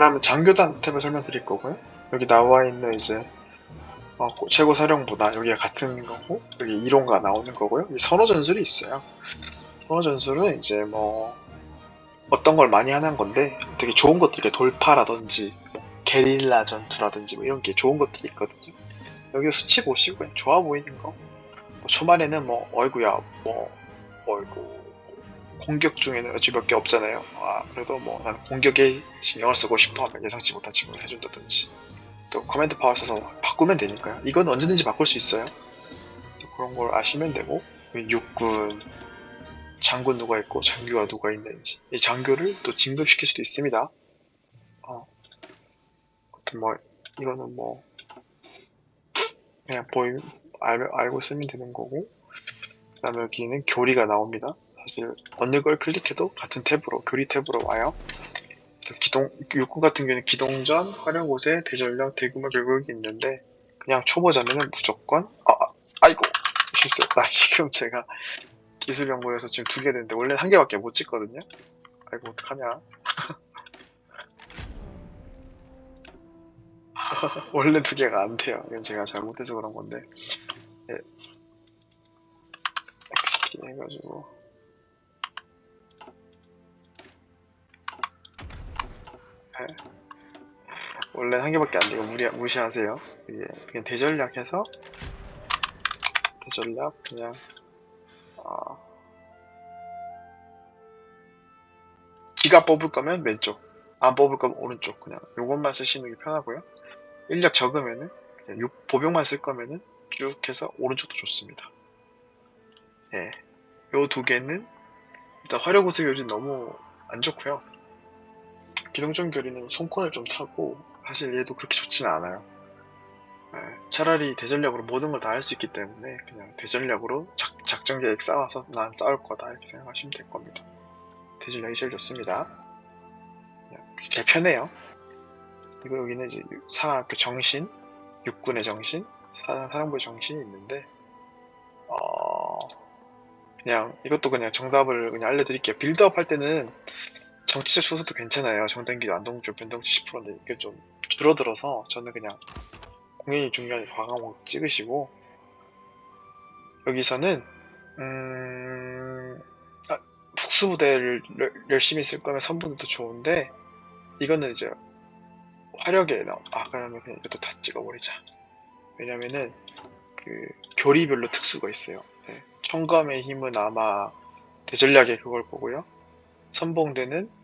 다음에 장교단 탭을 설명드릴 거고요. 여기 나와 있는 이제 어, 고- 최고 사령부나 여기가 같은 거고 여기 이론가 나오는 거고요. 이 선호 전술이 있어요. 선호 전술은 이제 뭐 어떤 걸 많이 하는 건데 되게 좋은 것들 이렇게 돌파라든지 뭐 게릴라 전투라든지 뭐 이런 게 좋은 것들이 있거든요. 여기 수치 보시고요. 좋아 보이는 거. 뭐 초반에는 뭐 어이구야 뭐 어이구 공격 중에는 어찌 몇개 없잖아요. 아 그래도 뭐 나는 공격에 신경을 쓰고 싶어 하면 예상치 못한 지원을 해준다든지 또 커맨드 파워 써서 바꾸면 되니까요. 이건 언제든지 바꿀 수 있어요. 그런 걸 아시면 되고 육군 장군 누가 있고 장교가 누가 있는지 이 장교를 또 진급시킬 수도 있습니다. 어, 뭐 이거는 뭐 그냥 보이 알, 알고 쓰면 되는 거고 그다음에 여기는 교리가 나옵니다. 사실 어느 걸 클릭해도 같은 탭으로 교리 탭으로 와요. 그래서 기동 육군 같은 경우는 기동전, 활용고세, 대전력, 대규모 결국이 있는데 그냥 초보자면은 무조건 아 아, 아이고 실수. 나 지금 제가 기술 연구에서 지금 두 개 됐는데 원래 한 개밖에 못 찍거든요. 아이고 어떡하냐. 원래 두 개가 안 돼요. 이건 제가 잘못해서 그런 건데. 예. XP 해가지고. 예. 원래 한 개밖에 안 돼요. 무리, 무시하세요. 이게 그냥 대전략 해서 대전략 그냥 아, 기가 뽑을 거면 왼쪽, 안 뽑을 거면 오른쪽. 그냥 요것만 쓰시는 게 편하고요. 인력 적으면은 그냥 육- 보병만 쓸 거면은 쭉 해서 오른쪽도 좋습니다. 예, 요 두 개는 일단 화려고색 요즘 너무 안 좋고요. 기동전 교리는 손콘을 좀 타고 사실 얘도 그렇게 좋지는 않아요. 예, 차라리 대전략으로 모든 걸 다 할 수 있기 때문에 그냥 대전략으로 작, 작전 계획 쌓아서 난 싸울 거다 이렇게 생각하시면 될 겁니다. 대전략이 제일 좋습니다. 그냥 제일 편해요. 그리고 여기는 이제 사, 그 정신, 육군의 정신, 사, 사령부의 정신이 있는데, 어, 그냥 이것도 그냥 정답을 그냥 알려드릴게요. 빌드업 할 때는 정치적 수소도 괜찮아요. 정단기 안동주 변동치 10%인데 이게 좀 줄어들어서 저는 그냥 공연이 중요한 과감하게 찍으시고 여기서는 음, 아, 특수부대를 열- 열심히 쓸 거면 선부대도 좋은데 이거는 이제 화력에 나오 아 그러면 그냥 이것도 다 찍어버리자 왜냐면은 그 교리별로 특수가 있어요 네. 청검의 힘은 아마 대전략의 그걸 보고요 선봉대는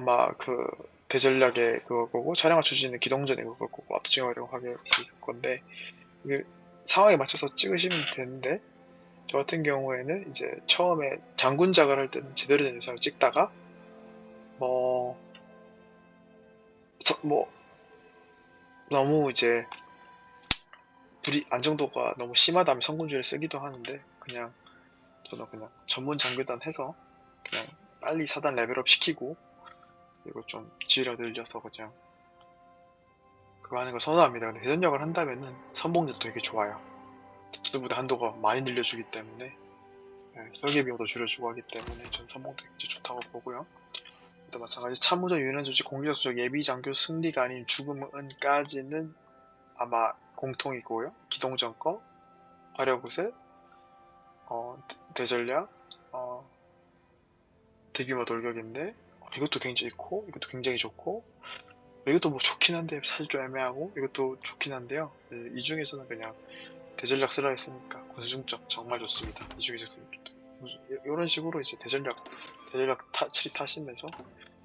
아마 그 대전략의 그걸 보고 차량을 추진는 기동전의 그걸 보고 압승하려고 하게 될 건데 이게 상황에 맞춰서 찍으시면 되는데 저 같은 경우에는 이제 처음에 장군 작을 할 때는 제대로 된 영상을 찍다가 뭐, 저- 뭐 너무 이제 불이 안정도가 너무 심하다면 성군주를 쓰기도 하는데 그냥 저는 그냥 전문 장교단 해서 그냥 빨리 사단 레벨업 시키고 그리고 좀 지휘력 늘려서 그냥 그거 하는 걸 선호합니다. 근데 대전력을 한다면은 선봉대도 되게 좋아요. 특수부대 한도가 많이 늘려주기 때문에 네, 설계 비용도 줄여주고 하기 때문에 전 선봉대 굉장히 좋다고 보고요. 또 마찬가지 참모적 유난 조직 공격 수적 예비 장교 승리가 아닌 죽음은까지는 아마 공통이고요. 기동전 거, 화려구세, 어, 대- 대전략, 어, 대규모 돌격인데 어, 이것도 굉장히 좋고 이것도 굉장히 좋고 이것도 뭐 좋긴 한데 사실 좀 애매하고 이것도 좋긴 한데요. 네, 이 중에서는 그냥 대전략 쓰라 했으니까 군수중적 정말 좋습니다. 이 중에서 이런 식으로 이제 대전략 대전략 타, 처리 타시면서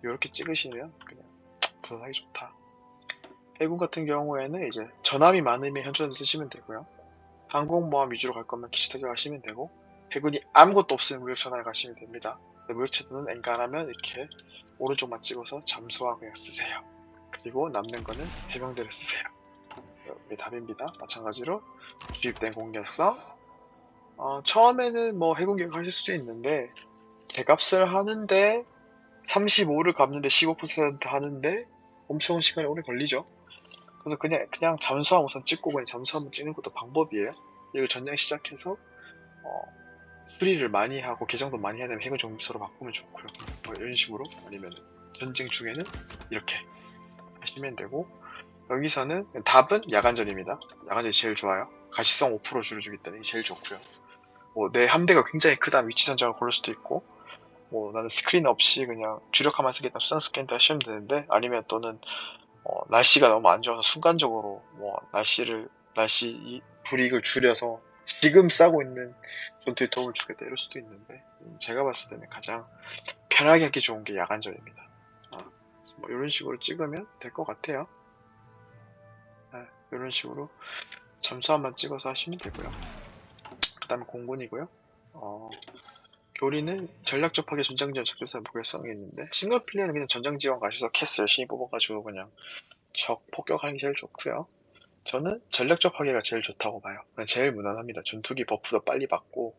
이렇게 찍으시면 그냥 부산하기 좋다. 해군 같은 경우에는 이제 전함이 많으면 현존을 쓰시면 되고요. 항공모함 위주로 갈 거면 기시타격 하시면 되고 해군이 아무것도 없으면 무역차단을 가시면 됩니다. 근데 무역차단은 엔간하면 이렇게 오른쪽만 찍어서 잠수함 그냥 쓰세요. 그리고 남는 거는 해병대를 쓰세요. 이게 답입니다. 마찬가지로 주입된 공격성 어, 처음에는 뭐 계획 하실 수도 있는데 대값을 하는데 35를 갚는데 15% 하는데 엄청 시간이 오래 걸리죠. 그래서 그냥 그냥 잠수함 우선 찍고 그냥 잠수함을 찍는 것도 방법이에요. 이거 전쟁 시작해서 어, 수리를 많이 하고 개정도 많이 되면 핵을 정비소로 바꾸면 좋고요. 뭐 이런 식으로 아니면 전쟁 중에는 이렇게 하시면 되고 여기서는 답은 야간전입니다. 야간전이 제일 좋아요. 가시성 5% 줄여주기 때문에 제일 좋고요. 뭐 내 함대가 굉장히 크다 위치 선정을 고를 수도 있고 뭐 나는 스크린 없이 그냥 주력화만 쓰겠다 수상 스캔도 하시면 되는데 아니면 또는 어, 날씨가 너무 안 좋아서 순간적으로 뭐 날씨를 날씨 이 불이익을 줄여서 지금 싸고 있는 전투에 도움을 주겠다 이럴 수도 있는데 음, 제가 봤을 때는 가장 편하게 하기 좋은 게 야간전입니다. 아, 뭐 이런 식으로 찍으면 될 것 같아요. 네, 이런 식으로 잠수함만 찍어서 하시면 되고요. 그 다음에 공군이고요. 어, 교리는 전략 접하게 전장 지원 작전사 무결성이 있는데 싱글 플레이는 그냥 전장 지원 가셔서 캐스 열심히 뽑아가지고 그냥 적 폭격하는 게 제일 좋고요. 저는 전략 접하기가 제일 좋다고 봐요. 제일 무난합니다. 전투기 버프도 빨리 받고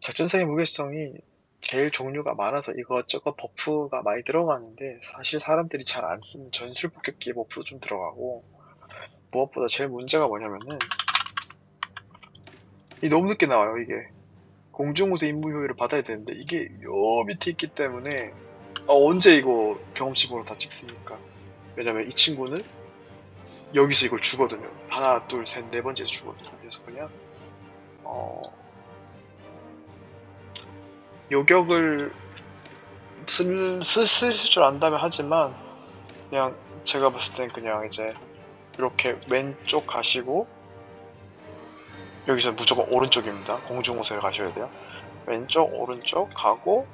작전사의 무결성이 제일 종류가 많아서 이것저것 버프가 많이 들어가는데 사실 사람들이 잘 안 쓰는 전술 폭격기 버프도 좀 들어가고 무엇보다 제일 문제가 뭐냐면은 이 너무 늦게 나와요 이게 공중우세 임무 효율을 받아야 되는데 이게 요 밑에 있기 때문에 아, 언제 이거 경험치 보러 다 찍습니까? 왜냐면 이 친구는 여기서 이걸 주거든요. 하나, 둘, 셋, 네 번째에서 주거든요. 그래서 그냥 어 요격을 쓸, 쓸, 쓸줄 안다면 하지만 그냥 제가 봤을 땐 그냥 이제 이렇게 왼쪽 가시고 여기서 무조건 오른쪽입니다. 공중호세를 가셔야 돼요. 왼쪽, 오른쪽 가고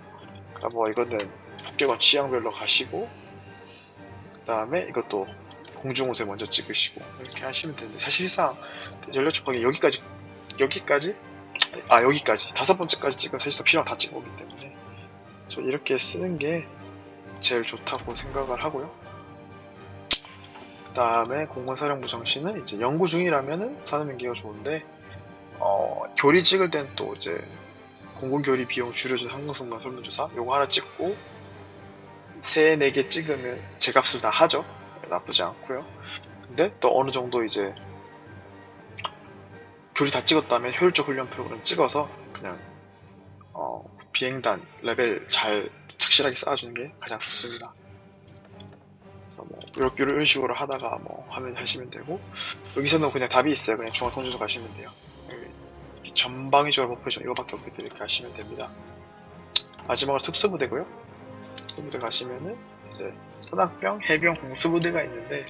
그다음 뭐 이거는 폭격은 취향별로 가시고 그 다음에 이것도 공중호세 먼저 찍으시고 이렇게 하시면 되는데 사실상 연료 촉박이 여기까지 여기까지 아 여기까지 다섯 번째까지 찍으면 사실상 피랑 다 찍은 거기 때문에 저 이렇게 쓰는 게 제일 좋다고 생각을 하고요. 그 다음에 공군사령부 정신은 이제 연구 중이라면은 사는민기가 좋은데 어, 교리 찍을 땐 또 이제 공군 교리 비용 줄여준 항공순간 설문조사 요거 하나 찍고 세 네 개 찍으면 제 값을 다 하죠. 나쁘지 않고요. 근데 또 어느 정도 이제 교리 다 찍었다면 효율적 훈련 프로그램 찍어서 그냥 어, 비행단 레벨 잘 착실하게 쌓아주는 게 가장 좋습니다. 뭐 이렇게 이런 식으로 하다가 뭐 하면 하시면 되고 여기서는 그냥 답이 있어요. 그냥 중앙 통제소 가시면 돼요. 전방위적으로 목표죠. 이거밖에 없기 때문에 이렇게 하시면 됩니다. 마지막으로 특수부대고요. 특수부대 가시면은 이제 산악병, 해병, 공수부대가 있는데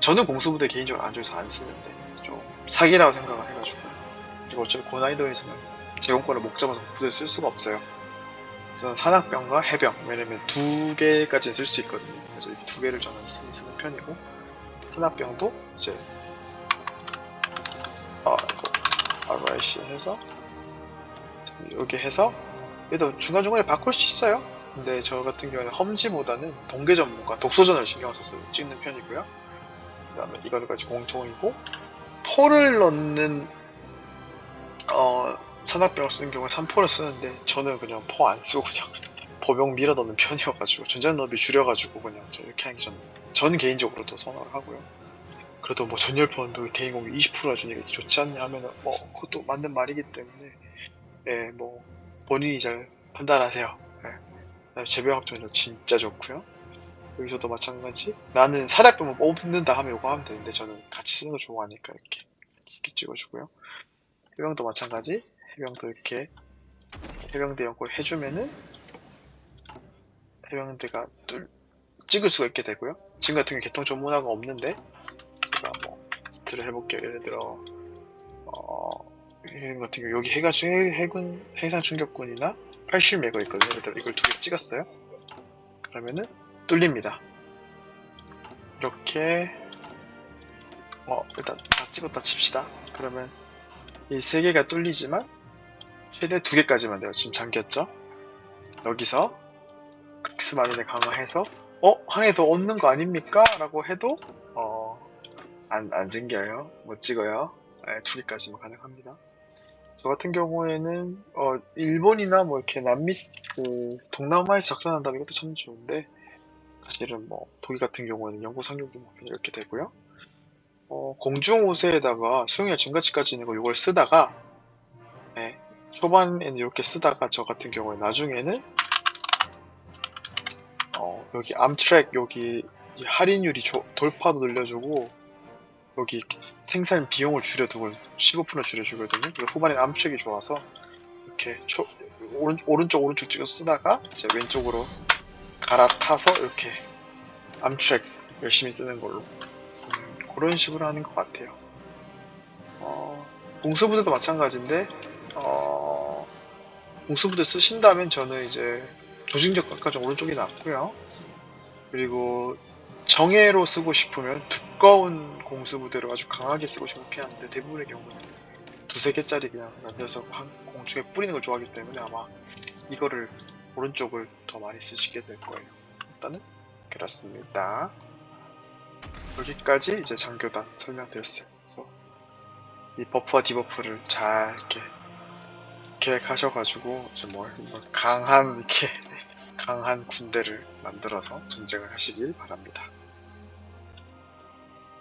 저는 공수부대 개인적으로 안 좋아해서 안 쓰는데 좀 사기라고 생각을 해가지고 그리고 어차피 고난이도에서는 제공권을 목 잡아서 부대를 쓸 수가 없어요. 저는 산악병과 해병 왜냐면 두 개까지 쓸 수 있거든요. 그래서 이렇게 두 개를 저는 쓰- 쓰는 편이고 산악병도 이제 아 이거 RIC 해서 여기 해서 얘도 중간중간에 바꿀 수 있어요. 근데 저 같은 경우에는 험지보다는 동계 전문가, 독소전을 신경 써서 찍는 편이고요. 그 다음에 이거를 가지고 공통이고, 포를 넣는, 어, 산악병을 쓰는 경우에 3포를 쓰는데, 저는 그냥 포 안 쓰고 그냥 보병 밀어 넣는 편이어가지고, 전장 너비 줄여가지고 그냥 저 이렇게 하는 게 저는, 저는 개인적으로 더 선호를 하고요. 그래도 뭐 전열포는 대인공이 20%나 주니까 좋지 않냐 하면은, 뭐, 그것도 맞는 말이기 때문에, 예, 뭐, 본인이 잘 판단하세요. 그다음에 재배학전도 진짜 좋고요. 여기서도 마찬가지. 나는 사략병만 뽑는다 하면 이거 하면 되는데 저는 같이 쓰는 거 좋아하니까 이렇게 이렇게 찍어주고요. 해병도 마찬가지. 해병도 이렇게 해병대 연구를 해주면은 해병대가 뚫 찍을 수가 있게 되고요. 지금 같은 경우 개통 전문화가 없는데 제가 뭐 스트를 해볼게요. 예를 들어 어 같은 경우 여기 해가 중 해군 해상 충격군이나 80 메가 있거든요. 예를 들어 이걸 두 개 찍었어요. 그러면은 뚫립니다. 이렇게 어 일단 다 찍었다 칩시다. 그러면 이 세 개가 뚫리지만 최대 두 개까지만 돼요. 지금 잠겼죠? 여기서 크리스마린을 강화해서 어? 더 얻는 거 아닙니까? 라고 해도 어, 안, 안 생겨요. 못 찍어요. 네, 두 개까지만 가능합니다. 저 같은 경우에는 어, 일본이나 뭐 이렇게 남미 그 동남아에서 작전한다면 이것도 참 좋은데 사실은 뭐 독일 같은 경우에는 영구 상륙도 뭐 이렇게 되고요. 어, 공중 우세에다가 수용량 증가치까지 있는 거 이걸 쓰다가 예, 초반에는 이렇게 쓰다가 저 같은 경우에 나중에는 어, 여기 암트랙 여기 이 할인율이 조- 돌파도 늘려주고 여기 생산 비용을 줄여두고 15% 줄여주거든요. 그리고 후반에 암트랙이 좋아서 이렇게 초, 오른, 오른쪽 오른쪽 찍어 쓰다가 이제 왼쪽으로 갈아타서 이렇게 암트랙 열심히 쓰는 걸로 음, 그런 식으로 하는 것 같아요. 어, 공수부대도 마찬가지인데 어, 공수부대 쓰신다면 저는 이제 조직력 깎아 좀 오른쪽이 낫고요. 그리고 정예로 쓰고 싶으면 두꺼운 공수부대로 아주 강하게 쓰고 싶게 하는데 대부분의 경우는 두세 개짜리 그냥 만들어서 한 공중에 뿌리는 걸 좋아하기 때문에 아마 이거를 오른쪽을 더 많이 쓰시게 될 거예요. 일단은 그렇습니다. 여기까지 이제 장교단 설명드렸어요. 그래서 이 버프와 디버프를 잘 이렇게 계획하셔가지고 이제 뭐 강한 이렇게 강한 군대를 만들어서 전쟁을 하시길 바랍니다.